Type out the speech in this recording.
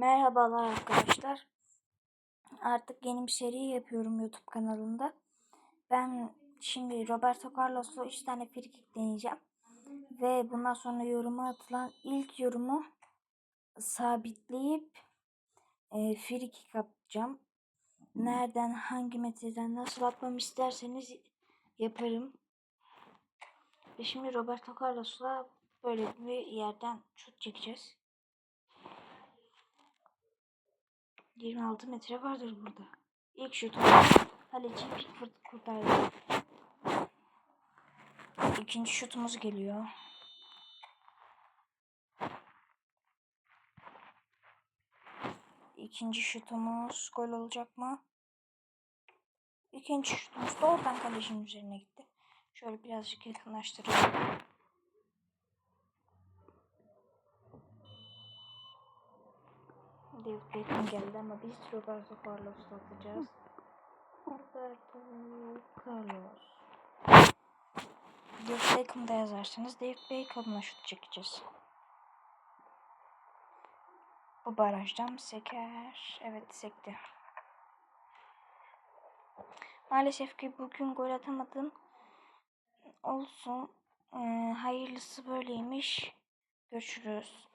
Merhabalar arkadaşlar. Artık yeni bir seri yapıyorum YouTube kanalında. Ben şimdi Roberto Carlos'la 3 tane frikik deneyeceğim. Ve bundan sonra yoruma atılan ilk yorumu sabitleyip e, frikik atacağım. Nereden, hangi metreden, nasıl atmamı isterseniz yaparım. Ve şimdi Roberto Carlos'la böyle bir yerden şut çekeceğiz. 26 metre vardır burada. İlk şutu kaleci Pickford kurtardı. İkinci şutumuz geliyor. İkinci şutumuz gol olacak mı? İkinci şutumuz doğrudan kalecinin üzerine gitti. Şöyle birazcık yakınlaştıralım. Beckham geldi ama biz Roberto Carlos'la atacağız. Roberto Carlos. David Beckham'da yazarsanız David Beckham'la şut çekeceğiz. Bu barajdan seker. Evet sekti. Maalesef ki bugün gol atamadım. Olsun. Ee, hayırlısı böyleymiş. Görüşürüz.